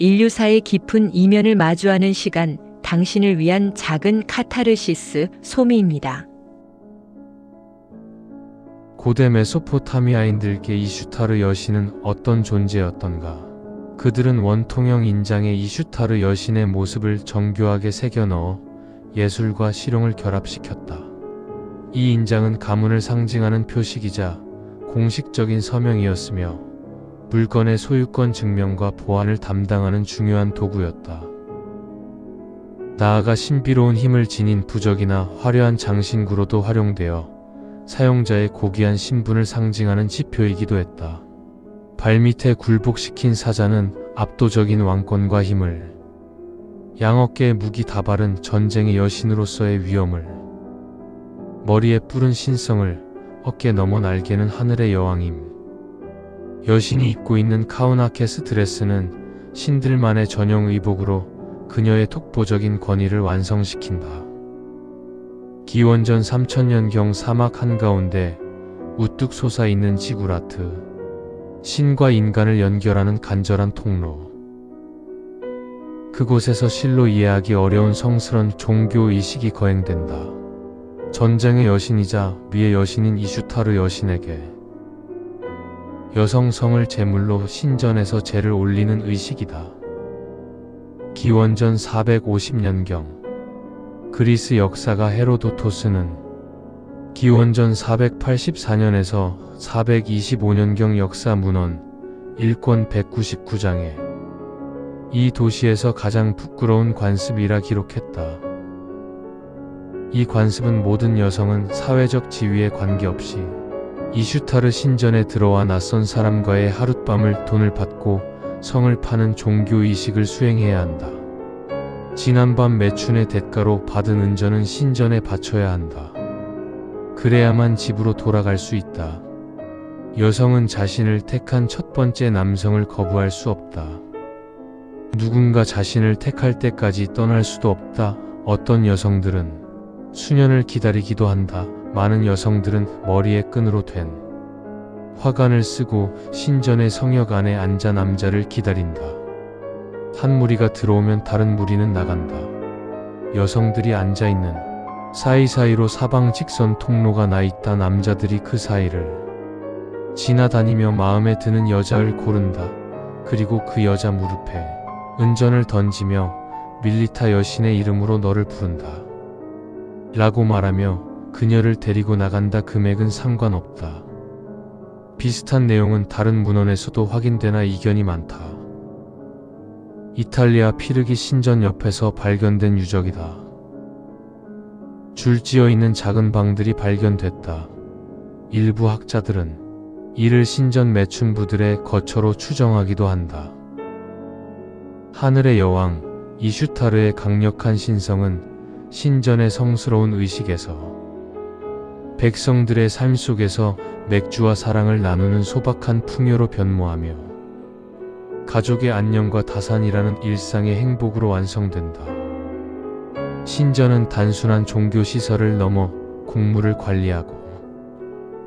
인류사의 깊은 이면을 마주하는 시간, 당신을 위한 작은 카타르시스 소미입니다. 고대 메소포타미아인들께 이슈타르 여신은 어떤 존재였던가? 그들은 원통형 인장에 이슈타르 여신의 모습을 정교하게 새겨 넣어 예술과 실용을 결합시켰다. 이 인장은 가문을 상징하는 표식이자 공식적인 서명이었으며 물건의 소유권 증명과 보안을 담당하는 중요한 도구였다. 나아가 신비로운 힘을 지닌 부적이나 화려한 장신구로도 활용되어 사용자의 고귀한 신분을 상징하는 지표이기도 했다. 발밑에 굴복시킨 사자는 압도적인 왕권과 힘을, 양어깨의 무기 다발은 전쟁의 여신으로서의 위엄을, 머리에 뿔은 신성을, 어깨 너머 날개는 하늘의 여왕임. 여신이 입고 있는 카우나케스 드레스는 신들만의 전용 의복으로 그녀의 독보적인 권위를 완성시킨 다. 기원전 3000년경 사막 한가운데 우뚝 솟아있는 지구라트. 신과 인간을 연결하는 간절한 통로. 그곳에서 실로 이해하기 어려운 성스런 종교 의식이 거행된다. 전쟁의 여신이자 미의 여신인 이슈타르 여신에게 여성성을 제물로 신전에서 제를 올리는 의식이다. 기원전 450년경 그리스 역사가 헤로도토스는 기원전 484년에서 425년경 역사 문헌 1권 199장에 이 도시에서 가장 부끄러운 관습이라 기록했다. 이 관습은 모든 여성은 사회적 지위에 관계없이 이슈타르 신전에 들어와 낯선 사람과의 하룻밤을 돈을 받고 성을 파는 종교의식을 수행해야 한다. 지난밤 매춘의 대가로 받은 은전은 신전에 바쳐야 한다. 그래야만 집으로 돌아갈 수 있다. 여성은 자신을 택한 첫 번째 남성을 거부할 수 없다. 누군가 자신을 택할 때까지 떠날 수도 없다. 어떤 여성들은 수년을 기다리기도 한다. 많은 여성들은 머리에 끈으로 된 화관을 쓰고 신전의 성역 안에 앉아 남자를 기다린다. 한 무리가 들어오면 다른 무리는 나간다. 여성들이 앉아 있는 사이사이로 사방 직선 통로가 나 있다. 남자들이 그 사이를 지나다니며 마음에 드는 여자를 고른다. 그리고 그 여자 무릎에 은전을 던지며 밀리타 여신의 이름으로 너를 부른다. 라고 말하며 그녀를 데리고 나간다. 금액은 상관없다. 비슷한 내용은 다른 문헌에서도 확인되나 이견이 많다. 이탈리아 피르기 신전 옆에서 발견된 유적이다. 줄지어 있는 작은 방들이 발견됐다. 일부 학자들은 이를 신전 매춘부들의 거처로 추정하기도 한다. 하늘의 여왕 이슈타르의 강력한 신성은 신전의 성스러운 의식에서 백성들의 삶 속에서 맥주와 사랑을 나누는 소박한 풍요로 변모하며 가족의 안녕과 다산이라는 일상의 행복으로 완성된다. 신전은 단순한 종교 시설을 넘어 공물을 관리하고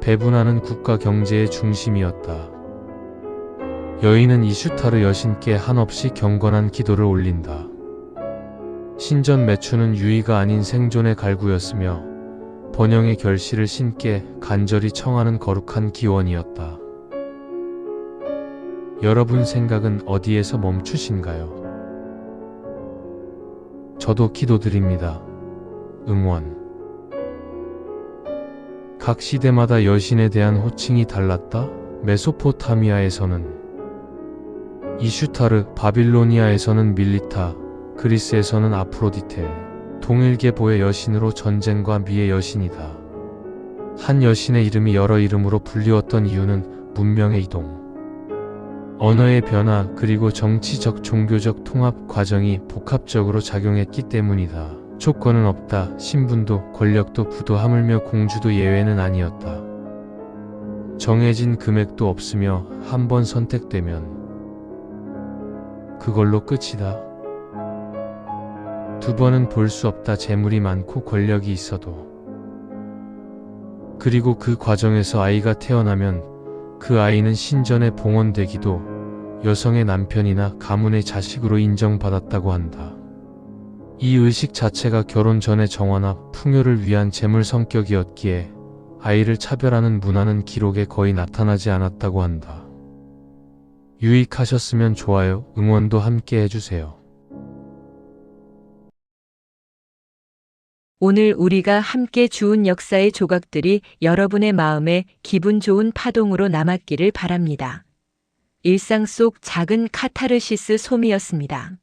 배분하는 국가 경제의 중심이었다. 여인은 이슈타르 여신께 한없이 경건한 기도를 올린다. 신전 매추는 유의가 아닌 생존의 갈구였으며 번영의 결실을 신께 간절히 청하는 거룩한 기원이었다. 여러분 생각은 어디에서 멈추신가요? 저도 기도드립니다. 응원. 각 시대마다 여신에 대한 호칭이 달랐다. 메소포타미아에서는 이슈타르, 바빌로니아에서는 밀리타, 그리스에서는 아프로디테, 동일계보의 여신으로 전쟁과 미의 여신이다. 한 여신의 이름이 여러 이름으로 불리웠던 이유는 문명의 이동, 언어의 변화 그리고 정치적 종교적 통합 과정이 복합적으로 작용했기 때문이다. 조건은 없다. 신분도 권력도 부도 하물며 공주도 예외는 아니었다. 정해진 금액도 없으며 한 번 선택되면 그걸로 끝이다. 두 번은 볼 수 없다. 재물이 많고 권력이 있어도. 그리고 그 과정에서 아이가 태어나면 그 아이는 신전에 봉헌되기도 여성의 남편이나 가문의 자식으로 인정받았다고 한다. 이 의식 자체가 결혼 전의 정화나 풍요를 위한 재물 성격이었기에 아이를 차별하는 문화는 기록에 거의 나타나지 않았다고 한다. 유익하셨으면 좋아요, 응원도 함께 해주세요. 오늘 우리가 함께 주운 역사의 조각들이 여러분의 마음에 기분 좋은 파동으로 남았기를 바랍니다. 일상 속 작은 카타르시스 솜이었습니다.